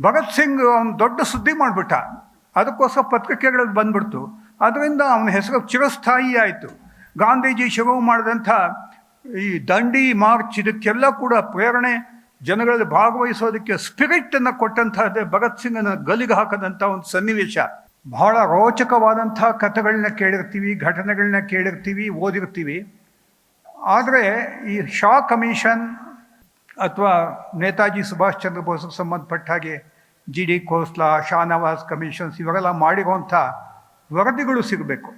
ಭಗತ್ ಸಿಂಗ್ ಅವನು ದೊಡ್ಡ ಸುದ್ದಿ ಮಾಡಿಬಿಟ್ಟ. ಅದಕ್ಕೋಸ್ಕರ ಪತ್ರಿಕೆಗಳಲ್ಲಿ ಬಂದ್ಬಿಡ್ತು. ಅದರಿಂದ ಅವನ ಹೆಸರು ಚಿರಸ್ಥಾಯಿ ಆಯಿತು. ಗಾಂಧೀಜಿ ಶುರು ಮಾಡಿದಂಥ ಈ ದಂಡಿ ಮಾರ್ಚ್ ಇದಕ್ಕೆಲ್ಲ ಕೂಡ ಪ್ರೇರಣೆ ಜನಗಳಲ್ಲಿ ಭಾಗವಹಿಸೋದಕ್ಕೆ ಸ್ಪಿರಿಟನ್ನು ಕೊಟ್ಟಂತಹದ್ದೇ ಭಗತ್ ಸಿಂಗನ್ನು ಗಲಿಗೆ ಹಾಕದಂಥ ಒಂದು ಸನ್ನಿವೇಶ. ಬಹಳ ರೋಚಕವಾದಂಥ ಕಥೆಗಳನ್ನ ಕೇಳಿರ್ತೀವಿ, ಘಟನೆಗಳನ್ನ ಕೇಳಿರ್ತೀವಿ, ಓದಿರ್ತೀವಿ. ಆದರೆ ಈ ಶಾ ಕಮಿಷನ್ ಅಥವಾ ನೇತಾಜಿ ಸುಭಾಷ್ ಚಂದ್ರ ಬೋಸ್ಗೆ ಸಂಬಂಧಪಟ್ಟ ಹಾಗೆ G D Khosla Shahnawaz commissions ಇವರೆಲ್ಲ ಮಾಡಿರುವಂಥ ವರದಿಗಳು ಸಿಗಬೇಕು.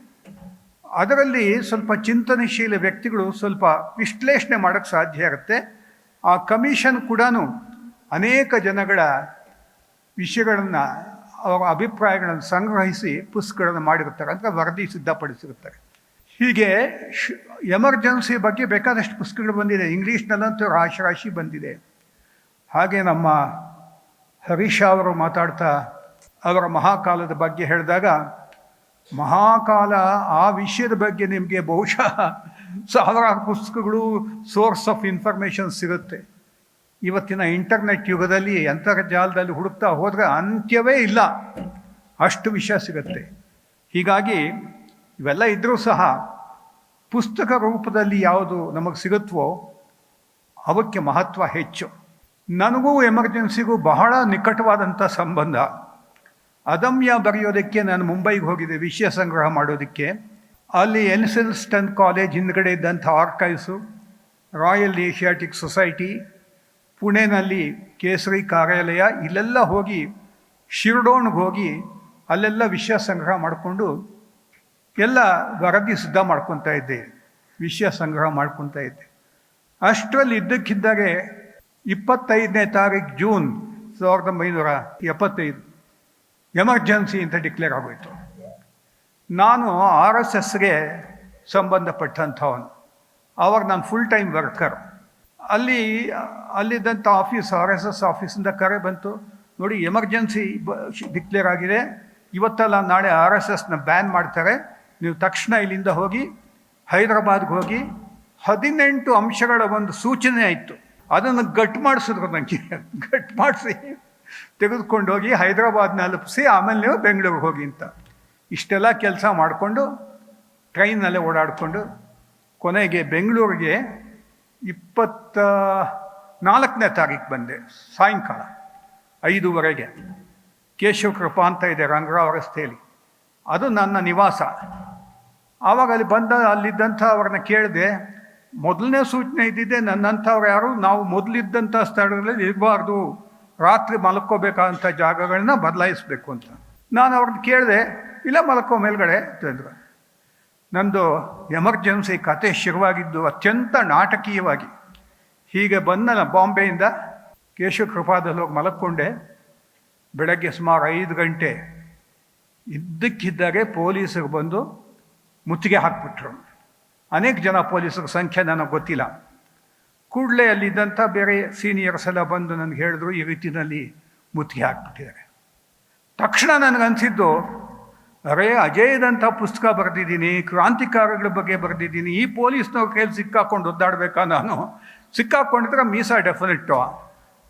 ಅದರಲ್ಲಿ ಸ್ವಲ್ಪ ಚಿಂತನಶೀಲ ವ್ಯಕ್ತಿಗಳು ಸ್ವಲ್ಪ ವಿಶ್ಲೇಷಣೆ ಮಾಡೋಕ್ಕೆ ಸಾಧ್ಯ ಆಗುತ್ತೆ. ಆ ಕಮಿಷನ್ ಕೂಡ ಅನೇಕ ಜನಗಳ ವಿಷಯಗಳನ್ನು, ಅವರ ಅಭಿಪ್ರಾಯಗಳನ್ನು ಸಂಗ್ರಹಿಸಿ ಪುಸ್ತಕಗಳನ್ನು ಮಾಡಿರುತ್ತಾರೆ. ಅಂದರೆ ವರದಿ ಸಿದ್ಧಪಡಿಸಿರುತ್ತಾರೆ. ಹೀಗೆ ಎಮರ್ಜೆನ್ಸಿ ಬಗ್ಗೆ ಬೇಕಾದಷ್ಟು ಪುಸ್ತಕಗಳು ಬಂದಿದೆ. ಇಂಗ್ಲೀಷ್ನಲ್ಲಂತೂ ರಾಶಿ ರಾಶಿ ಬಂದಿದೆ. ಹಾಗೆ ನಮ್ಮ ಹರೀಶ ಅವರು ಮಾತಾಡ್ತಾ ಅವರ ಮಹಾಕಾಲದ ಬಗ್ಗೆ ಹೇಳಿದಾಗ, ಮಹಾಕಾಲ ಆ ವಿಷಯದ ಬಗ್ಗೆ ನಿಮಗೆ ಬಹುಶಃ ಸಾವಿರಾರು ಪುಸ್ತಕಗಳು ಸೋರ್ಸ್ ಆಫ್ ಇನ್ಫಾರ್ಮೇಷನ್ ಸಿಗುತ್ತೆ. ಇವತ್ತಿನ ಇಂಟರ್ನೆಟ್ ಯುಗದಲ್ಲಿ, ಅಂತರ್ಜಾಲದಲ್ಲಿ ಹುಡುಕ್ತಾ ಹೋದರೆ ಅಂತ್ಯವೇ ಇಲ್ಲ. ಅಷ್ಟು ವಿಷಯ ಸಿಗುತ್ತೆ. ಹೀಗಾಗಿ ಇವೆಲ್ಲ ಇದ್ದರೂ ಸಹ ಪುಸ್ತಕ ರೂಪದಲ್ಲಿ ಯಾವುದು ನಮಗೆ ಸಿಗುತ್ತವೋ ಅವಕ್ಕೆ ಮಹತ್ವ ಹೆಚ್ಚು. ನನಗೂ ಎಮರ್ಜೆನ್ಸಿಗೂ ಬಹಳ ನಿಕಟವಾದಂಥ ಸಂಬಂಧ. ಅದಮ್ಯ ಬರೆಯೋದಕ್ಕೆ ನಾನು ಮುಂಬೈಗೆ ಹೋಗಿದ್ದೆ, ವಿಷಯ ಸಂಗ್ರಹ ಮಾಡೋದಕ್ಕೆ. ಅಲ್ಲಿ ಎನ್ಸಿಲ್ಸ್ಟನ್ ಕಾಲೇಜ್ ಹಿಂದ್ಗಡೆ ಇದ್ದಂಥ ಆರ್ಕೈವ್ಸು, ರಾಯಲ್ ಏಷಿಯಾಟಿಕ್ ಸೊಸೈಟಿ, ಪುಣೆನಲ್ಲಿ ಕೇಸರಿ ಕಾರ್ಯಾಲಯ, ಇಲ್ಲೆಲ್ಲ ಹೋಗಿ ಶಿರ್ಡೋಣ್ಗೆ ಹೋಗಿ ಅಲ್ಲೆಲ್ಲ ವಿಷಯ ಸಂಗ್ರಹ ಮಾಡಿಕೊಂಡು ಎಲ್ಲ ವರದಿ ಸಿದ್ಧ ಮಾಡ್ಕೊತಾ ಇದ್ದೆ, ವಿಷಯ ಸಂಗ್ರಹ ಮಾಡ್ಕೊತಾ ಇದ್ದೆ. ಅಷ್ಟರಲ್ಲಿ ಇದ್ದಕ್ಕಿದ್ದಾಗೆ ಇಪ್ಪತ್ತೈದನೇ ತಾರೀಕು ಜೂನ್ ಸಾವಿರದ ಒಂಬೈನೂರ ಎಪ್ಪತ್ತೈದು ಎಮರ್ಜೆನ್ಸಿ ಅಂತ ಡಿಕ್ಲೇರ್ ಆಗೋಯ್ತು. ನಾನು ಆರ್ ಎಸ್ ಎಸ್ಗೆ ಸಂಬಂಧಪಟ್ಟಂಥವನು. ಅವಾಗ ನಾನು ಫುಲ್ ಟೈಮ್ ವರ್ಕರ್ ಅಲ್ಲಿ, ಅಲ್ಲಿದ್ದಂಥ ಆಫೀಸ್, ಆರ್ ಎಸ್ ಎಸ್ ಆಫೀಸಿಂದ ಕರೆ ಬಂತು. ನೋಡಿ, ಎಮರ್ಜೆನ್ಸಿ ಡಿಕ್ಲೇರ್ ಆಗಿದೆ. ಇವತ್ತಲ್ಲ ನಾಳೆ ಆರ್ ಎಸ್ ಎಸ್ನ ಬ್ಯಾನ್ ಮಾಡ್ತಾರೆ. ನೀವು ತಕ್ಷಣ ಇಲ್ಲಿಂದ ಹೋಗಿ, ಹೈದರಾಬಾದ್ಗೆ ಹೋಗಿ, ಹದಿನೆಂಟು ಅಂಶಗಳ ಒಂದು ಸೂಚನೆ ಆಯಿತು. ಅದನ್ನು ಗಟ್ ಮಾಡಿಸಿದ್ರು ನನಗೆ ಗಟ್ ಮಾಡಿಸಿ ತೆಗೆದುಕೊಂಡು ಹೋಗಿ ಹೈದರಾಬಾದ್ನ ತಲುಪಿಸಿ ಆಮೇಲೆ ನೀವು ಬೆಂಗಳೂರಿಗೆ ಹೋಗಿ ಅಂತ. ಇಷ್ಟೆಲ್ಲ ಕೆಲಸ ಮಾಡಿಕೊಂಡು, ಟ್ರೈನಲ್ಲೇ ಓಡಾಡಿಕೊಂಡು, ಕೊನೆಗೆ ಬೆಂಗಳೂರಿಗೆ ಇಪ್ಪತ್ತ ನಾಲ್ಕನೇ ತಾರೀಕು ಬಂದೆ, ಸಾಯಂಕಾಲ, ಐದೂವರೆಗೆ. ಕೇಶವ ಕೃಪಾ ಅಂತ ಇದೆ ರಂಗರಾವ್ ರಸ್ತೆಯಲ್ಲಿ. ಅದು ನನ್ನ ನಿವಾಸ. ಆವಾಗ ಅಲ್ಲಿ ಬಂದ ಅಲ್ಲಿದ್ದಂಥ ಅವ್ರನ್ನ ಕೇಳಿದೆ, ಮೊದಲನೇ ಸೂಚನೆ ಇದ್ದಿದ್ದೆ ನನ್ನಂಥವ್ರು ಯಾರು? ನಾವು ಮೊದಲಿದ್ದಂಥ ಸ್ಥಳಗಳಲ್ಲಿ ಇರಬಾರ್ದು. ರಾತ್ರಿ ಮಲ್ಕೋಬೇಕಾದಂಥ ಜಾಗಗಳನ್ನ ಬದಲಾಯಿಸಬೇಕು ಅಂತ. ನಾನು ಅವ್ರನ್ನ ಕೇಳಿದೆ, ಇಲ್ಲ ಮಲ್ಕೋ ಮೇಲ್ಗಡೆ ಅಂತಂದ್ರು ನಂದು ಎಮರ್ಜೆನ್ಸಿ ಕತೆ ಶುರುವಾಗಿದ್ದು ಅತ್ಯಂತ ನಾಟಕೀಯವಾಗಿ. ಹೀಗೆ ಬಂದ ಬಾಂಬೆಯಿಂದ ಕೇಶವ ಕೃಪಾದಲ್ಲಿ ಹೋಗಿ ಮಲಕ್ಕೊಂಡೆ ಬೆಳಗ್ಗೆ ಸುಮಾರು ಐದು ಗಂಟೆ ಇದ್ದಕ್ಕಿದ್ದಾಗೆ ಪೊಲೀಸರು ಬಂದು ಮುತ್ತಿಗೆ ಹಾಕ್ಬಿಟ್ರು. ಅನೇಕ ಜನ ಪೊಲೀಸರ ಸಂಖ್ಯೆ ನನಗೆ ಗೊತ್ತಿಲ್ಲ. ಕೂಡಲೇ ಅಲ್ಲಿದ್ದಂಥ ಬೇರೆ ಸೀನಿಯರ್ಸ್ ಎಲ್ಲ ಬಂದು ನನಗೆ ಹೇಳಿದ್ರು, ಈ ರೀತಿಯಲ್ಲಿ ಮುತ್ತಿಗೆ ಹಾಕ್ಬಿಟ್ಟಿದ್ದಾರೆ. ತಕ್ಷಣ ನನಗನ್ಸಿದ್ದು ಅರೇ ಅಜಯದಂಥ ಪುಸ್ತಕ ಬರೆದಿದ್ದೀನಿ, ಕ್ರಾಂತಿಕಾರಿಗಳ ಬಗ್ಗೆ ಬರೆದಿದ್ದೀನಿ, ಈ ಪೊಲೀಸ್ನವ್ರ ಕೈಲಿ ಸಿಕ್ಕಾಕೊಂಡು ಒದ್ದಾಡಬೇಕಾ ನಾನು? ಸಿಕ್ಕಾಕೊಂಡಿದ್ರೆ ಮೀಸಾ ಡೆಫಿನೆಟ್ಟು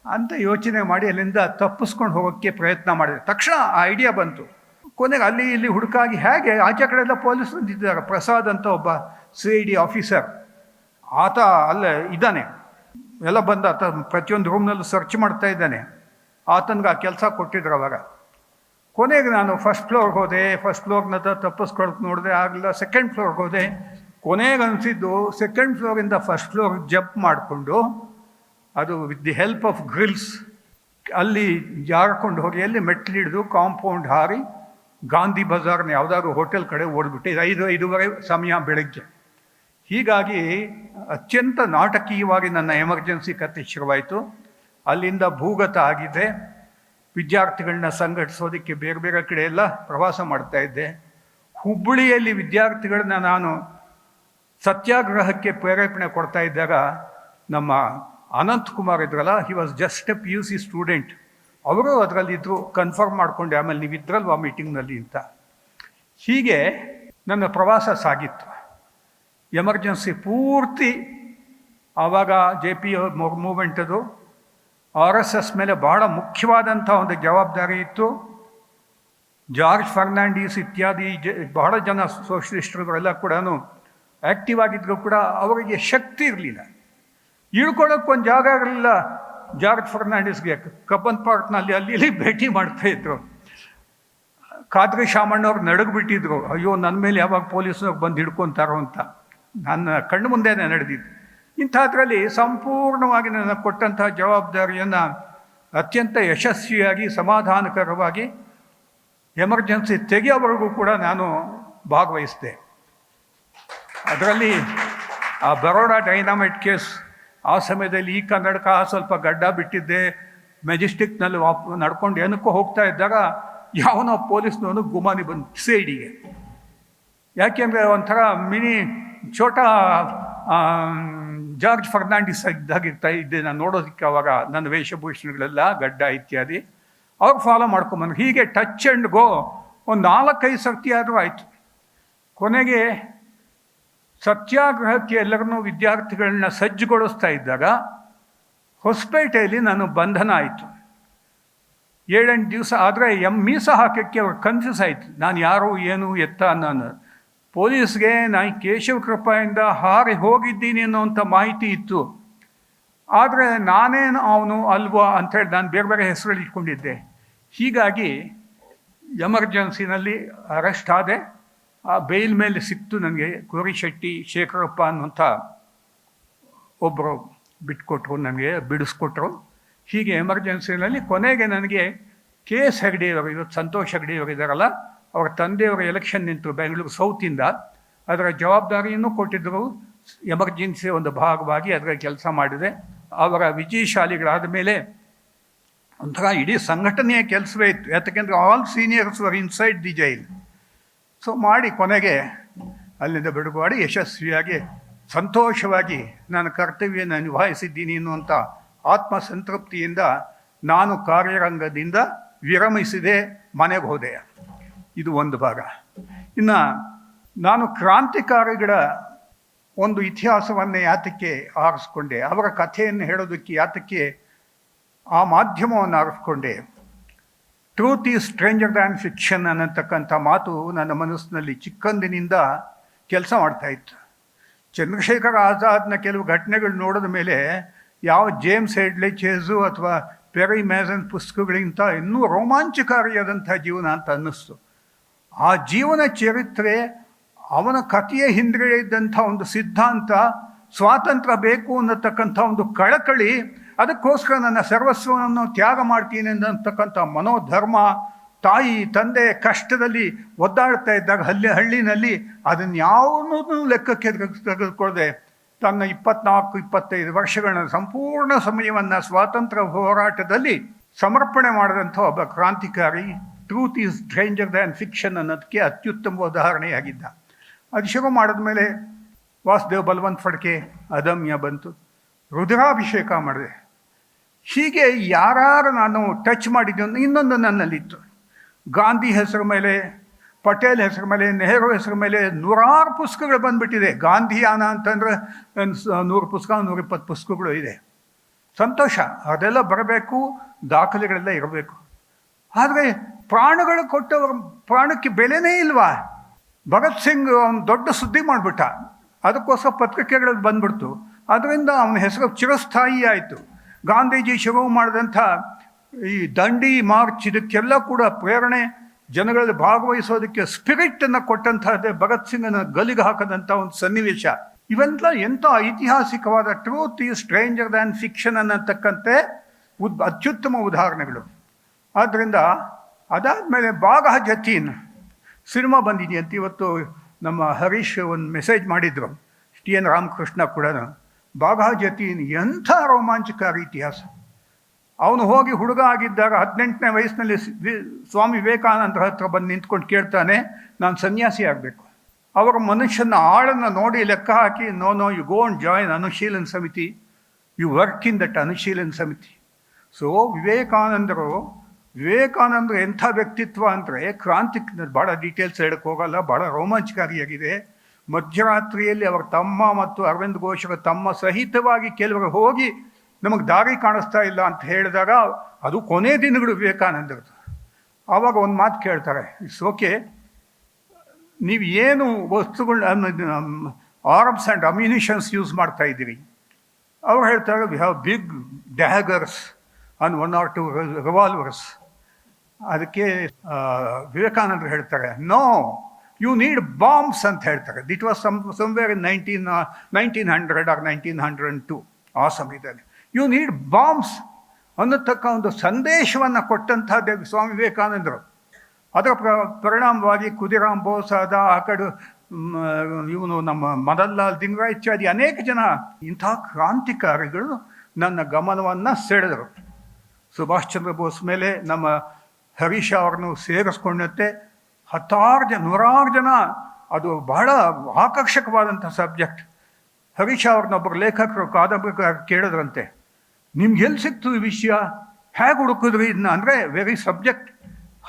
ಅಂತ ಯೋಚನೆ ಮಾಡಿ ಅಲ್ಲಿಂದ ತಪ್ಪಿಸ್ಕೊಂಡು ಹೋಗೋಕ್ಕೆ ಪ್ರಯತ್ನ ಮಾಡಿದೆ. ತಕ್ಷಣ ಆ ಐಡಿಯಾ ಬಂತು. ಕೊನೆಗೆ ಅಲ್ಲಿ ಇಲ್ಲಿ ಹುಡುಕಾಗಿ ಹೇಗೆ ಆಚೆ ಕಡೆ ಎಲ್ಲ ಪೊಲೀಸರು ನಿಂತಿದ್ದಾರೆ ಪ್ರಸಾದ್ ಅಂತ ಒಬ್ಬ ಸಿ ಐ ಡಿ ಆಫೀಸರ್. ಆತ ಅಲ್ಲೇ ಇದ್ದಾನೆ. ಎಲ್ಲ ಬಂದ ಆತ ಪ್ರತಿಯೊಂದು ರೂಮ್ನಲ್ಲೂ ಸರ್ಚ್ ಮಾಡ್ತಾ ಇದ್ದಾನೆ. ಆತನಿಗೆ ಆ ಕೆಲಸ ಕೊಟ್ಟಿದ್ರು ಅವಾಗ. ಕೊನೆಗೆ ನಾನು ಫಸ್ಟ್ ಫ್ಲೋರ್ಗೆ ಹೋದೆ. ಫಸ್ಟ್ ಫ್ಲೋರ್ನ ತಪ್ಪಿಸ್ಕೊಳಕ್ಕೆ ನೋಡಿದೆ. ಆಗಲಿಲ್ಲ. ಸೆಕೆಂಡ್ ಫ್ಲೋರ್ಗೆ ಹೋದೆ. ಕೊನೆಗೆ ಅನಿಸಿದ್ದು ಸೆಕೆಂಡ್ ಫ್ಲೋರಿಂದ ಫಸ್ಟ್ ಫ್ಲೋರ್ ಜಂಪ್ ಮಾಡಿಕೊಂಡು ಅದು with the help of grills ಅಲ್ಲಿ ಜಾರ್ಕೊಂಡು ಹೋಗಿ ಅಲ್ಲಿ ಮೆಟ್ಲಿಡಿದು ಕಾಂಪೌಂಡ್ ಹಾರಿ ಗಾಂಧಿ ಬಜಾರ್ನ ಯಾವುದಾದ್ರು ಹೋಟೆಲ್ ಕಡೆ ಓಡಿಬಿಟ್ಟು ಇದು ಐದು, ಐದೂವರೆ ಸಮಯ ಬೆಳಗ್ಗೆ. ಹೀಗಾಗಿ ಅತ್ಯಂತ ನಾಟಕೀಯವಾಗಿ ನನ್ನ ಎಮರ್ಜೆನ್ಸಿ ಕತೆ ಶುರುವಾಯಿತು. ಅಲ್ಲಿಂದ ಭೂಗತ ಆಗಿದೆ. ವಿದ್ಯಾರ್ಥಿಗಳನ್ನ ಸಂಘಟಿಸೋದಕ್ಕೆ ಬೇರೆ ಬೇರೆ ಕಡೆ ಎಲ್ಲ ಪ್ರವಾಸ ಮಾಡ್ತಾ ಇದ್ದೆ. ಹುಬ್ಬಳ್ಳಿಯಲ್ಲಿ ವಿದ್ಯಾರ್ಥಿಗಳನ್ನ ನಾನು ಸತ್ಯಾಗ್ರಹಕ್ಕೆ ಪ್ರೇರೇಪಣೆ ಕೊಡ್ತಾ ಇದ್ದಾಗ ನಮ್ಮ ಅನಂತ್ ಕುಮಾರ್ ಇದ್ರಲ್ಲ he was just a P U C student ಅವರು ಅದರಲ್ಲಿದ್ದರು ಕನ್ಫರ್ಮ್ ಮಾಡಿಕೊಂಡೆ, ಆಮೇಲೆ ನೀವು ಇದ್ರಲ್ವಾ ಮೀಟಿಂಗ್ನಲ್ಲಿ ಅಂತ. ಹೀಗೆ ನನ್ನ ಪ್ರವಾಸ ಸಾಗಿತ್ತು. ಎಮರ್ಜೆನ್ಸಿ ಪೂರ್ತಿ ಆವಾಗ ಜೆ ಪಿ ಮೂಮೆಂಟದು ಆರ್ ಎಸ್ ಎಸ್ ಮೇಲೆ ಬಹಳ ಮುಖ್ಯವಾದಂಥ ಒಂದು ಜವಾಬ್ದಾರಿ ಇತ್ತು. ಜಾರ್ಜ್ ಫರ್ನಾಂಡೀಸ್ ಇತ್ಯಾದಿ ಜ, ಬಹಳ ಜನ ಸೋಷಲಿಸ್ಟ್ರುಗಳೆಲ್ಲ ಕೂಡ ಆ್ಯಕ್ಟಿವ್ ಆಗಿದ್ರು ಕೂಡ ಅವರಿಗೆ ಶಕ್ತಿ ಇರಲಿಲ್ಲ. ಇಳ್ಕೊಳ್ಳೋಕ್ಕೊಂದು ಜಾಗ ಇರಲಿಲ್ಲ. ಜಾರ್ಜ್ ಫರ್ನಾಂಡಿಸ್ಗೆ ಕಬ್ಬನ್ ಪಾರ್ಕ್ನಲ್ಲಿ ಅಲ್ಲಿ ಇಲ್ಲಿ ಭೇಟಿ ಮಾಡ್ತಾ ಇದ್ರು. ಖಾದ್ರಿ ಶಾಮಣ್ಣವ್ರು ನಡಗ್ಬಿಟ್ಟಿದ್ರು ಅಯ್ಯೋ ನನ್ನ ಮೇಲೆ ಯಾವಾಗ ಪೊಲೀಸ್ನವ್ರು ಬಂದು ಹಿಡ್ಕೊತಾರೋ ಅಂತ. ನನ್ನ ಕಣ್ಣು ಮುಂದೆನೇ ನಡೆದಿದ್ದು. ಇಂಥದ್ರಲ್ಲಿ ಸಂಪೂರ್ಣವಾಗಿ ನನಗೆ ಕೊಟ್ಟಂತಹ ಜವಾಬ್ದಾರಿಯನ್ನು ಅತ್ಯಂತ ಯಶಸ್ವಿಯಾಗಿ, ಸಮಾಧಾನಕರವಾಗಿ, ಎಮರ್ಜೆನ್ಸಿ ತೆಗೆಯೋವರೆಗೂ ಕೂಡ ನಾನು ಭಾಗವಹಿಸಿದೆ. ಅದರಲ್ಲಿ ಆ ಬರೋಡಾ ಡೈನಾಮೈಟ್ ಕೇಸ್ ಆ ಸಮಯದಲ್ಲಿ ಈ ಕನ್ನಡಕ ಸ್ವಲ್ಪ ಗಡ್ಡ ಬಿಟ್ಟಿದ್ದೆ. ಮೆಜೆಸ್ಟಿಕ್ನಲ್ಲಿ ವಾಪ್, ನಡ್ಕೊಂಡು ಏನಕ್ಕೋ ಹೋಗ್ತಾ ಇದ್ದಾಗ ಯಾವನೋ ಪೊಲೀಸ್ನವನು ಗುಮಾನಿ ಬಂದು ಸೈಡಿಗೆ. ಯಾಕೆಂದರೆ ಒಂಥರ ಮಿನಿ ಛೋಟ ಜಾರ್ಜ್ ಫರ್ನಾಂಡಿಸ್ ಇದ್ದಾಗಿರ್ತಾ ಇದ್ದೆ. ನಾನು ನೋಡೋದಕ್ಕೆ ಅವಾಗ ನನ್ನ ವೇಷಭೂಷಣಗಳೆಲ್ಲ ಗಡ್ಡ ಇತ್ಯಾದಿ. ಅವ್ರು ಫಾಲೋ ಮಾಡ್ಕೊಂಬಂದ್ರು. ಹೀಗೆ ಟಚ್ ಆ್ಯಂಡ್ ಗೋ ಒಂದು ನಾಲ್ಕೈದು ಸರ್ತಿ ಆದರೂ ಆಯಿತು. ಕೊನೆಗೆ ಸತ್ಯಾಗ್ರಹಕ್ಕೆ ಎಲ್ಲರನ್ನೂ ವಿದ್ಯಾರ್ಥಿಗಳನ್ನ ಸಜ್ಜುಗೊಳಿಸ್ತಾ ಇದ್ದಾಗ ಹೊಸಪೇಟೆಯಲ್ಲಿ ನಾನು ಬಂಧನ ಆಯಿತು. ಏಳೆಂಟು ದಿವಸ ಆದರೆ ಎಂ ಮೀಸ ಹಾಕೋಕ್ಕೆ ಅವ್ರು ಕನ್ಫ್ಯೂಸ್ ಆಯಿತು. ನಾನು ಯಾರು, ಏನು, ಎತ್ತ ನಾನು ಪೊಲೀಸ್ಗೆ ನಾನು ಕೇಶವ ಕೃಪೆಯಿಂದ ಹಾರಿ ಹೋಗಿದ್ದೀನಿ ಅನ್ನೋಂಥ ಮಾಹಿತಿ ಇತ್ತು. ಆದರೆ ನಾನೇನು ಅವನು ಅಲ್ವಾ ಅಂಥೇಳಿ ನಾನು ಬೇರೆ ಬೇರೆ ಹೆಸರಲ್ಲಿ ಇಟ್ಕೊಂಡಿದ್ದೆ. ಹೀಗಾಗಿ ಎಮರ್ಜೆನ್ಸಿನಲ್ಲಿ ಅರೆಸ್ಟ್ ಆದೆ. ಆ ಬೈಲ್ ಮೇಲೆ ಸಿಕ್ತು ನನಗೆ ಕೋರಿಶೆಟ್ಟಿ ಶೇಖರಪ್ಪ ಅನ್ನುವಂಥ ಒಬ್ಬರು ಬಿಟ್ಕೊಟ್ರು, ನನಗೆ ಬಿಡಿಸ್ಕೊಟ್ರು. ಹೀಗೆ ಎಮರ್ಜೆನ್ಸಿನಲ್ಲಿ ಕೊನೆಗೆ ನನಗೆ ಕೆ ಎಸ್ ಹೆಗಡೆಯವರು, ಇವತ್ತು ಸಂತೋಷ್ ಹೆಗಡೆಯವರು ಇದ್ದಾರಲ್ಲ, ಅವರ ತಂದೆಯವರು ಎಲೆಕ್ಷನ್ ನಿಂತು ಬೆಂಗಳೂರು ಸೌತಿಂದ, ಅದರ ಜವಾಬ್ದಾರಿಯನ್ನು ಕೊಟ್ಟಿದ್ದರು ಎಮರ್ಜೆನ್ಸಿ ಒಂದು ಭಾಗವಾಗಿ ಅದರ ಕೆಲಸ ಮಾಡಿದೆ. ಅವರ ವಿಜಯಶಾಲಿಗಳಾದ ಮೇಲೆ ಒಂಥರ ಇಡೀ ಸಂಘಟನೆಯ ಕೆಲಸವೇ ಇತ್ತು. ಯಾತಕ್ಕೆಂದರೆ all seniors were inside the jail so ಮಾಡಿ ಕೊನೆಗೆ ಅಲ್ಲಿಂದ ಬಿಡುಗಡೆ ಯಶಸ್ವಿಯಾಗಿ, ಸಂತೋಷವಾಗಿ ನನ್ನ ಕರ್ತವ್ಯನ ನಿಭಾಯಿಸಿದ್ದೀನಿ ಅನ್ನುವಂಥ ಆತ್ಮಸಂತೃಪ್ತಿಯಿಂದ ನಾನು ಕಾರ್ಯರಂಗದಿಂದ ವಿರಮಿಸಿದೆ, ಮನೆಗೆ ಹೋದೆ. ಇದು ಒಂದು ಭಾಗ. ಇನ್ನು ನಾನು ಕ್ರಾಂತಿಕಾರಿಗಳ ಒಂದು ಇತಿಹಾಸವನ್ನೇ ಯಾತಕ್ಕೆ ಆರಿಸ್ಕೊಂಡೆ. ಅವರ ಕಥೆಯನ್ನು ಹೇಳೋದಕ್ಕೆ ಯಾತಕ್ಕೆ ಆ ಮಾಧ್ಯಮವನ್ನು ಆರಿಸ್ಕೊಂಡೆ. Truth is stranger than fiction ಅನ್ನತಕ್ಕಂಥ ಮಾತು ನನ್ನ ಮನಸ್ಸಿನಲ್ಲಿ ಚಿಕ್ಕಂದಿನಿಂದ ಕೆಲಸ ಮಾಡ್ತಾ ಇತ್ತು. ಚಂದ್ರಶೇಖರ್ ಆಜಾದ್ನ ಕೆಲವು ಘಟನೆಗಳು ನೋಡಿದ ಮೇಲೆ ಯಾವ ಜೇಮ್ಸ್ ಹೆಡ್ಲೆ ಚೇಜು ಅಥವಾ ಪೆರಿ ಮ್ಯಾಸನ್ ಪುಸ್ತಕಗಳಿಗಿಂತ ಇನ್ನೂ ರೋಮಾಂಚಕಾರಿಯಾದಂಥ ಜೀವನ ಅಂತ ಅನ್ನಿಸ್ತು. ಆ ಜೀವನ ಚರಿತ್ರೆ, ಅವನ ಕಥೆಯ ಹಿಂದ್ಗಡೆ ಇದ್ದಂಥ ಒಂದು ಸಿದ್ಧಾಂತ, ಸ್ವಾತಂತ್ರ್ಯ ಬೇಕು ಅನ್ನತಕ್ಕಂಥ ಒಂದು ಕಳಕಳಿ ಅದಕ್ಕೋಸ್ಕರ ನನ್ನ ಸರ್ವಸ್ವವನ್ನು ತ್ಯಾಗ ಮಾಡ್ತೀನಿ ಅಂತಕ್ಕಂಥ ಮನೋಧರ್ಮ ತಾಯಿ, ತಂದೆ ಕಷ್ಟದಲ್ಲಿ ಒದ್ದಾಡ್ತಾ ಇದ್ದಾಗ ಹಳ್ಳಿ ಹಳ್ಳಿನಲ್ಲಿ ಅದನ್ನು ಯಾವುದೂ ಲೆಕ್ಕಕ್ಕೆ ತೆಗೆದು- ತೆಗೆದುಕೊಳ್ಳದೆ ತನ್ನ ಇಪ್ಪತ್ನಾಲ್ಕು, ಇಪ್ಪತ್ತೈದು ವರ್ಷಗಳ ಸಂಪೂರ್ಣ ಸಮಯವನ್ನು ಸ್ವಾತಂತ್ರ್ಯ ಹೋರಾಟದಲ್ಲಿ ಸಮರ್ಪಣೆ ಮಾಡಿದಂಥ ಒಬ್ಬ ಕ್ರಾಂತಿಕಾರಿ truth is danger than fiction ಅನ್ನೋದಕ್ಕೆ ಅತ್ಯುತ್ತಮ ಉದಾಹರಣೆಯಾಗಿದ್ದ. ಅದು ಶುರು ಮಾಡಿದ್ಮೇಲೆ ವಾಸುದೇವ್ ಬಲವಂತ್ ಫಡ್ಕೆ, ಅದಮ್ಯ ಬಂತು. ರುದ್ರಾಭಿಷೇಕ ಮಾಡಿದೆ. ಹೀಗೆ ಯಾರು ನಾನು ಟಚ್ ಮಾಡಿದ್ದು ಇನ್ನೊಂದು ನನ್ನಲ್ಲಿತ್ತು. ಗಾಂಧಿ ಹೆಸರು ಮೇಲೆ, ಪಟೇಲ್ ಹೆಸರು ಮೇಲೆ, ನೆಹರು ಹೆಸರು ಮೇಲೆ ನೂರಾರು ಪುಸ್ತಕಗಳು ಬಂದ್ಬಿಟ್ಟಿದೆ. ಗಾಂಧಿಯಾನ ಅಂತಂದರೆ ನೂರು ಪುಸ್ತಕ, ನೂರಿಪ್ಪತ್ತು ಪುಸ್ತಕಗಳು ಇದೆ. ಸಂತೋಷ. ಅದೆಲ್ಲ ಬರಬೇಕು, ದಾಖಲೆಗಳೆಲ್ಲ ಇರಬೇಕು. ಆದರೆ ಪ್ರಾಣಗಳು ಕೊಟ್ಟವರು, ಪ್ರಾಣಕ್ಕೆ ಬೆಲೆನೇ ಇಲ್ವಾ? ಭಗತ್ ಸಿಂಗ್ ಅವನು ದೊಡ್ಡ ಸುದ್ದಿ ಮಾಡಿಬಿಟ್ಟ. ಅದಕ್ಕೋಸ್ಕರ ಪತ್ರಿಕೆಗಳಲ್ಲಿ ಬಂದ್ಬಿಡ್ತು. ಅದರಿಂದ ಅವನ ಹೆಸರು ಚಿರಸ್ಥಾಯಿ ಆಯಿತು. ಗಾಂಧೀಜಿ ಶುರು ಮಾಡಿದಂಥ ಈ ದಂಡಿ ಮಾರ್ಚ್ ಇದಕ್ಕೆಲ್ಲ ಕೂಡ ಪ್ರೇರಣೆ, ಜನಗಳಲ್ಲಿ ಭಾಗವಹಿಸೋದಕ್ಕೆ ಸ್ಪಿರಿಟನ್ನು ಕೊಟ್ಟಂತಹದ್ದೇ ಭಗತ್ ಸಿಂಗನ ಗಲಿಗೆ ಹಾಕದಂಥ ಒಂದು ಸನ್ನಿವೇಶ. ಇವೆಲ್ಲ ಎಂಥ ಐತಿಹಾಸಿಕವಾದ truth is stranger than fiction ಅನ್ನತಕ್ಕಂತೆ ಉದ್, ಅತ್ಯುತ್ತಮ ಉದಾಹರಣೆಗಳು. ಆದ್ದರಿಂದ ಅದಾದಮೇಲೆ ಬಾಗಹ ಜತೀನ್ ಸಿನಿಮಾ ಬಂದಿದೆಯಂತ ಇವತ್ತು ನಮ್ಮ ಹರೀಶ್ ಒಂದು ಮೆಸೇಜ್ ಮಾಡಿದ್ರು. ಟಿ ಎನ್ ರಾಮಕೃಷ್ಣ ಕೂಡ. ಬಾಗಹ ಜತೀನ್ ಎಂಥ ರೋಮಾಂಚಕಾರಿ ಇತಿಹಾಸ. ಅವನು ಹೋಗಿ ಹುಡುಗ ಆಗಿದ್ದಾಗ ಹದಿನೆಂಟನೇ ವಯಸ್ಸಿನಲ್ಲಿ ಸ್ವಾಮಿ ವಿವೇಕಾನಂದರ ಹತ್ರ ಬಂದು ನಿಂತ್ಕೊಂಡು ಕೇಳ್ತಾನೆ, ನಾನು ಸನ್ಯಾಸಿ ಆಗಬೇಕು. ಅವರ ಮನುಷ್ಯನ ಆಳನ್ನು ನೋಡಿ ಲೆಕ್ಕ ಹಾಕಿ no no you go and join Anushilan Samiti. You work in that Anushilan Samiti. So ವಿವೇಕಾನಂದರು ವಿವೇಕಾನಂದರು ಎಂಥ ವ್ಯಕ್ತಿತ್ವ ಅಂದರೆ ಕ್ರಾಂತಿ ಭಾಳ ಡೀಟೇಲ್ಸ್ ಹೇಳಕ್ಕೆ ಹೋಗಲ್ಲ ಭಾಳ ರೋಮಾಂಚಕಾರಿಯಾಗಿದೆ. ಮಧ್ಯರಾತ್ರಿಯಲ್ಲಿ ಅವರ ತಮ್ಮ ಮತ್ತು ಅರವಿಂದ್ ಘೋಷರ ತಮ್ಮ ಸಹಿತವಾಗಿ ಕೆಲವರು ಹೋಗಿ ನಮಗೆ ದಾರಿ ಕಾಣಿಸ್ತಾ ಇಲ್ಲ ಅಂತ ಹೇಳಿದಾಗ ಅದು ಕೊನೆ ದಿನಗಳು ವಿವೇಕಾನಂದರದು ಆವಾಗ ಒಂದು ಮಾತು ಕೇಳ್ತಾರೆ, ಇಟ್ಸ್ ಓಕೆ, ನೀವು ಏನು ವಸ್ತುಗಳನ್ನ ಆರ್ಮ್ಸ್ ಆ್ಯಂಡ್ ಅಮ್ಯುನಿಷನ್ಸ್ ಯೂಸ್ ಮಾಡ್ತಾ ಇದ್ದೀರಿ? ಅವ್ರು ಹೇಳ್ತಾರೆ we have big daggers on one or two revolvers ಅದಕ್ಕೆ ವಿವೇಕಾನಂದರು ಹೇಳ್ತಾರೆ ನೋ ಯು ನೀಡ್ ಬಾಂಬ್ಸ್ ಅಂತ ಹೇಳ್ತಾರೆ. It was some somewhere in nineteen nineteen hundred or nineteen hundred two ಆ ಸಮಯದಲ್ಲಿ ಯು ನೀಡ್ ಬಾಂಬ್ಸ್ ಅನ್ನತಕ್ಕ ಒಂದು ಸಂದೇಶವನ್ನು ಕೊಟ್ಟಂತಹ ಸ್ವಾಮಿ ವಿವೇಕಾನಂದರು. ಅದರ ಪ್ರ, ಪರಿಣಾಮವಾಗಿ ಕುದಿರಾಮ್ ಬೋಸಾದ, ಆ ಕಡೆ ಇವನು ನಮ್ಮ ಮದನ್ಲಾಲ್ ದಿಂಗ್ರಾ ಇತ್ಯಾದಿ ಅನೇಕ ಜನ ಇಂಥ ಕ್ರಾಂತಿಕಾರಿಗಳು ನನ್ನ ಗಮನವನ್ನು ಸೆಳೆದರು. ಸುಭಾಷ್ ಚಂದ್ರ ಬೋಸ್ ಮೇಲೆ ನಮ್ಮ ಹರೀಶ್ ಅವರನ್ನು ಸೇರಿಸ್ಕೊಂಡಂತೆ ಹತ್ತಾರು ಜನ, ನೂರಾರು ಜನ, ಅದು ಬಹಳ ಆಕರ್ಷಕವಾದಂಥ ಸಬ್ಜೆಕ್ಟ್ ಹರೀಶ್ ಅವ್ರನ್ನೊಬ್ಬರು ಲೇಖಕರು, ಕಾದಂಬರಿಕಾರ ಕೇಳಿದ್ರಂತೆ. ನಿಮ್ಗೆ ಎಲ್ಲಿ ಸಿಕ್ತು ಈ ವಿಷಯ? ಹೇಗೆ ಹುಡುಕಿದ್ರಿ ಇದನ್ನ? ಅಂದರೆ very subject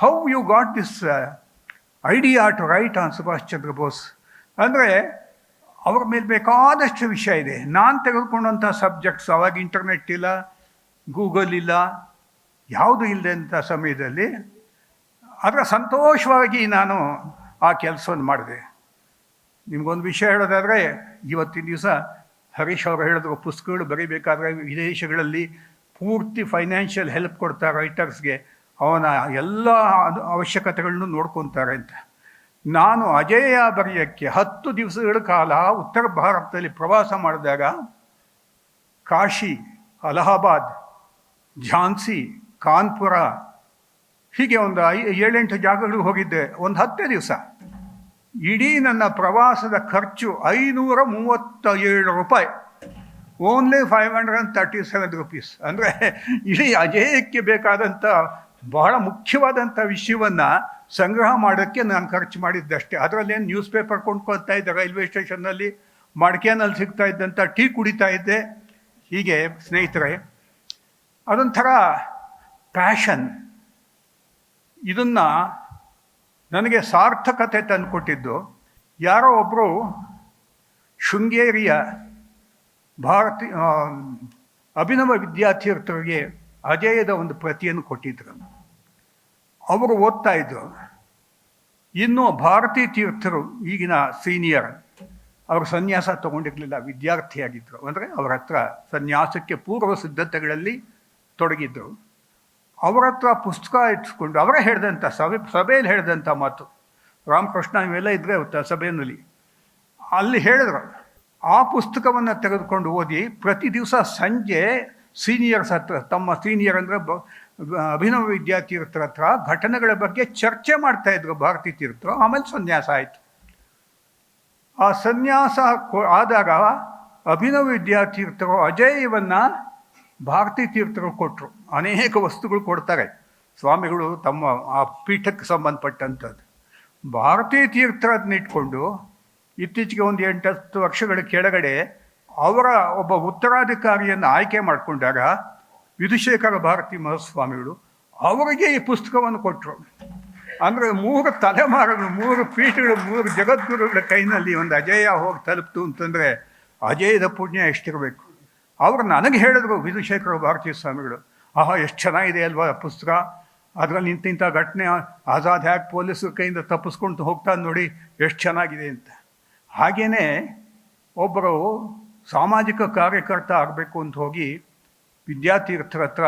how you got this idea to write on Subhash Chandra Bose ಅಂದರೆ ಅವ್ರ ಮೇಲೆ ಬೇಕಾದಷ್ಟು ವಿಷಯ ಇದೆ. ನಾನು ತೆಗೆದುಕೊಂಡಂಥ ಸಬ್ಜೆಕ್ಟ್ಸ್ ಅವಾಗ ಇಂಟರ್ನೆಟ್ ಇಲ್ಲ ಗೂಗಲ್ ಇಲ್ಲ, ಯಾವುದೂ ಇಲ್ಲದಂಥ ಸಮಯದಲ್ಲಿ ಅದರ ಸಂತೋಷವಾಗಿ ನಾನು ಆ ಕೆಲಸವನ್ನು ಮಾಡಿದೆ. ನಿಮಗೊಂದು ವಿಷಯ ಹೇಳೋದಾದರೆ, ಇವತ್ತಿನ ದಿವಸ ಹರೀಶ್ ಅವರು ಹೇಳಿದ್ರು, ಪುಸ್ತಕಗಳು ಬರೀಬೇಕಾದ್ರೆ ವಿದೇಶಗಳಲ್ಲಿ ಪೂರ್ತಿ ಫೈನಾನ್ಷಿಯಲ್ ಹೆಲ್ಪ್ ಕೊಡ್ತಾರೆ ರೈಟರ್ಸ್ಗೆ, ಅವನ ಎಲ್ಲ ಅವಶ್ಯಕತೆಗಳನ್ನು ನೋಡ್ಕೊತಾರೆ ಅಂತ. ನಾನು ಅಜೇಯ ಬರೆಯೋಕ್ಕೆ ಹತ್ತು ದಿವಸಗಳ ಕಾಲ ಉತ್ತರ ಭಾರತದಲ್ಲಿ ಪ್ರವಾಸ ಮಾಡಿದಾಗ, ಕಾಶಿ, ಅಲಹಾಬಾದ್, ಝಾನ್ಸಿ, ಕಾನ್ಪುರ ಹೀಗೆ ಒಂದು ಐ ಏಳೆಂಟು ಜಾಗಗಳಿಗೆ ಹೋಗಿದ್ದೆ. ಒಂದು ಹತ್ತೇ ದಿವಸ. ಇಡೀ ನನ್ನ ಪ್ರವಾಸದ ಖರ್ಚು ಐನೂರ ಮೂವತ್ತ ಏಳು ರೂಪಾಯಿ. Only five hundred and thirty seven rupees ಅಂದರೆ ಇಡೀ ಅಜೇಯಕ್ಕೆ ಬೇಕಾದಂಥ ಬಹಳ ಮುಖ್ಯವಾದಂಥ ವಿಷಯವನ್ನು ಸಂಗ್ರಹ ಮಾಡೋಕ್ಕೆ ನಾನು ಖರ್ಚು ಮಾಡಿದ್ದಷ್ಟೇ. ಅದರಲ್ಲೇನು ನ್ಯೂಸ್ ಪೇಪರ್ ಕೊಂಡ್ಕೊಳ್ತಾ ಇದ್ದೆ ರೈಲ್ವೆ ಸ್ಟೇಷನ್ನಲ್ಲಿ ಮಡಿಕೇನಲ್ಲಿ ಸಿಗ್ತಾ ಇದ್ದಂಥ ಟೀ ಕುಡಿತಾ ಇದ್ದೆ. ಹೀಗೆ ಸ್ನೇಹಿತರೆ, ಅದೊಂಥರ ಪ್ಯಾಷನ್ ಇದನ್ನು ನನಗೆ ಸಾರ್ಥಕತೆ ತಂದುಕೊಟ್ಟಿದ್ದು. ಯಾರೋ ಒಬ್ಬರು ಶೃಂಗೇರಿಯ ಭಾರತಿ ಅಭಿನವ ವಿದ್ಯಾರ್ಥಿರ್ಥರಿಗೆ ಅಜಯದ ಒಂದು ಪ್ರತಿಯನ್ನು ಕೊಟ್ಟಿದ್ದರು ಅವರು ಓದ್ತಾ ಇದ್ದರು ಇನ್ನು ಭಾರತೀ ತೀರ್ಥರು ಈಗಿನ ಸೀನಿಯರ್, ಅವರು ಸನ್ಯಾಸ ತಗೊಂಡಿರಲಿಲ್ಲ ವಿದ್ಯಾರ್ಥಿಯಾಗಿದ್ದರು ಅಂದರೆ ಅವರ ಹತ್ರ ಸನ್ಯಾಸಕ್ಕೆ ಪೂರ್ವ ಸಿದ್ಧತೆಗಳಲ್ಲಿ ತೊಡಗಿದ್ದರು ಅವರ ಹತ್ರ ಪುಸ್ತಕ ಇಟ್ಸ್ಕೊಂಡು ಅವರೇ ಹೇಳಿದಂಥ ಸಭೆ, ಸಭೆಯಲ್ಲಿ ಹೇಳಿದಂಥ ಮಾತು. ರಾಮಕೃಷ್ಣ ಇವೆಲ್ಲ ಇದ್ರೆ ಅವತ್ತು ಸಭೆಯಲ್ಲಿ ಅಲ್ಲಿ ಹೇಳಿದ್ರು, ಆ ಪುಸ್ತಕವನ್ನು ತೆಗೆದುಕೊಂಡು ಓದಿ ಪ್ರತಿ ದಿವಸ ಸಂಜೆ ಸೀನಿಯರ್ಸ್ ಹತ್ರ, ತಮ್ಮ ಸೀನಿಯರ್ ಅಂದರೆ ಬ, ಅಭಿನವ ವಿದ್ಯಾತೀರ್ಥರ ಹತ್ರ ಘಟನೆಗಳ ಬಗ್ಗೆ ಚರ್ಚೆ ಮಾಡ್ತಾ ಇದ್ರು ಭಾರತೀ ತೀರ್ಥರು. ಆಮೇಲೆ ಸನ್ಯಾಸ ಆಯಿತು. ಆ ಸನ್ಯಾಸ ಆದಾಗ ಅಭಿನವ ವಿದ್ಯಾತೀರ್ಥರು ಅಜೇಯವನ್ನು ಭಾರತೀ ತೀರ್ಥಗಳು ಕೊಟ್ಟರು ಅನೇಕ ವಸ್ತುಗಳು ಕೊಡ್ತಾರೆ. ಸ್ವಾಮಿಗಳು ತಮ್ಮ ಆ ಪೀಠಕ್ಕೆ ಸಂಬಂಧಪಟ್ಟಂಥದ್ದು. ಭಾರತೀ ತೀರ್ಥರನ್ನ ಇಟ್ಕೊಂಡು ಇತ್ತೀಚೆಗೆ ಒಂದು ಎಂಟತ್ತು ವರ್ಷಗಳ ಕೆಳಗಡೆ ಅವರ ಒಬ್ಬ ಉತ್ತರಾಧಿಕಾರಿಯನ್ನು ಆಯ್ಕೆ ಮಾಡಿಕೊಂಡಾಗ ವಿಧುಶೇಖರ ಭಾರತಿ ಮಹಾಸ್ವಾಮಿಗಳು ಅವರಿಗೆ ಈ ಪುಸ್ತಕವನ್ನು ಕೊಟ್ಟರು ಅಂದರೆ ಮೂರು ತಲೆಮಾರುಗಳು, ಮೂರು ಪೀಠಗಳು, ಮೂರು ಜಗದ್ಗುರುಗಳ ಕೈನಲ್ಲಿ ಒಂದು ಅಜೇಯ ಹೋಗಿ ತಲುಪ್ತು ಅಂತಂದರೆ ಅಜೇಯದ ಪುಣ್ಯ ಎಷ್ಟಿರಬೇಕು? ಅವರು ನನಗೆ ಹೇಳಿದ್ರು ವಿಧುಶೇಖರ ಭಾರತೀಯ ಸ್ವಾಮಿಗಳು, ಆಹಾ, ಎಷ್ಟು ಚೆನ್ನಾಗಿದೆ ಅಲ್ವಾ ಪುಸ್ತಕ? ಅದರಲ್ಲಿ ಇಂತಿಂಥ ಘಟನೆ ಆಜಾದ್ ಹ್ಯಾಕ್ ಪೊಲೀಸರ ಕೈಯಿಂದ ತಪ್ಪಿಸ್ಕೊಂಡು ಹೋಗ್ತಾ ನೋಡಿ, ಎಷ್ಟು ಚೆನ್ನಾಗಿದೆ ಅಂತ. ಹಾಗೆಯೇ ಒಬ್ಬರು ಸಾಮಾಜಿಕ ಕಾರ್ಯಕರ್ತ ಆಗಬೇಕು ಅಂತ ಹೋಗಿ ವಿದ್ಯಾತೀರ್ಥರ ಹತ್ರ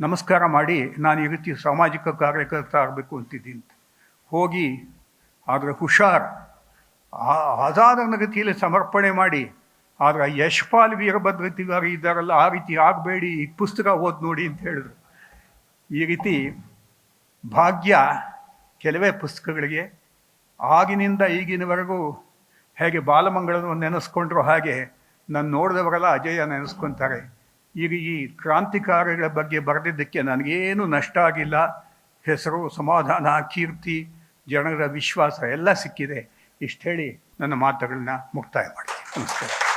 ನಮಸ್ಕಾರ ಮಾಡಿ, ನಾನು ಈ ರೀತಿ ಸಾಮಾಜಿಕ ಕಾರ್ಯಕರ್ತ ಆಗಬೇಕು ಅಂತಿದ್ದೀನಿ ಅಂತ. ಹೋಗಿ ಆದರೆ ಹುಷಾರ್, ಆ ಆಜಾದನ ರೀತಿಯಲ್ಲಿ ಸಮರ್ಪಣೆ ಮಾಡಿ ಆದರೆ ಯಶ್ಪಾಲ್ ವೀರಭದ್ರ ತಿವಾರಿ ಇದ್ದಾರಲ್ಲ ಆ ರೀತಿ ಆಗಬೇಡಿ, ಈ ಪುಸ್ತಕ ಓದಿ ನೋಡಿ ಅಂತ ಹೇಳಿದ್ರು. ಈ ರೀತಿ ಭಾಗ್ಯ ಕೆಲವೇ ಪುಸ್ತಕಗಳಿಗೆ ಆಗಿನಿಂದ ಈಗಿನವರೆಗೂ ಹೇಗೆ ಬಾಲಮಂಗಳನ್ನು ನೆನೆಸ್ಕೊಂಡ್ರು ಹಾಗೆ ನಾನು ನೋಡಿದವರೆಲ್ಲ ಅಜಯ ನೆನೆಸ್ಕೊತಾರೆ. ಈಗ ಈ ಕ್ರಾಂತಿಕಾರಿಗಳ ಬಗ್ಗೆ ಬರೆದಿದ್ದಕ್ಕೆ ನನಗೇನು ನಷ್ಟ ಆಗಿಲ್ಲ. ಹೆಸರು, ಸಮಾಧಾನ, ಕೀರ್ತಿ, ಜನರ ವಿಶ್ವಾಸ ಎಲ್ಲ ಸಿಕ್ಕಿದೆ. ಇಷ್ಟು ಹೇಳಿ ನನ್ನ ಮಾತುಗಳನ್ನ ಮುಕ್ತಾಯ ಮಾಡ್ತೀನಿ. ನಮಸ್ಕಾರ.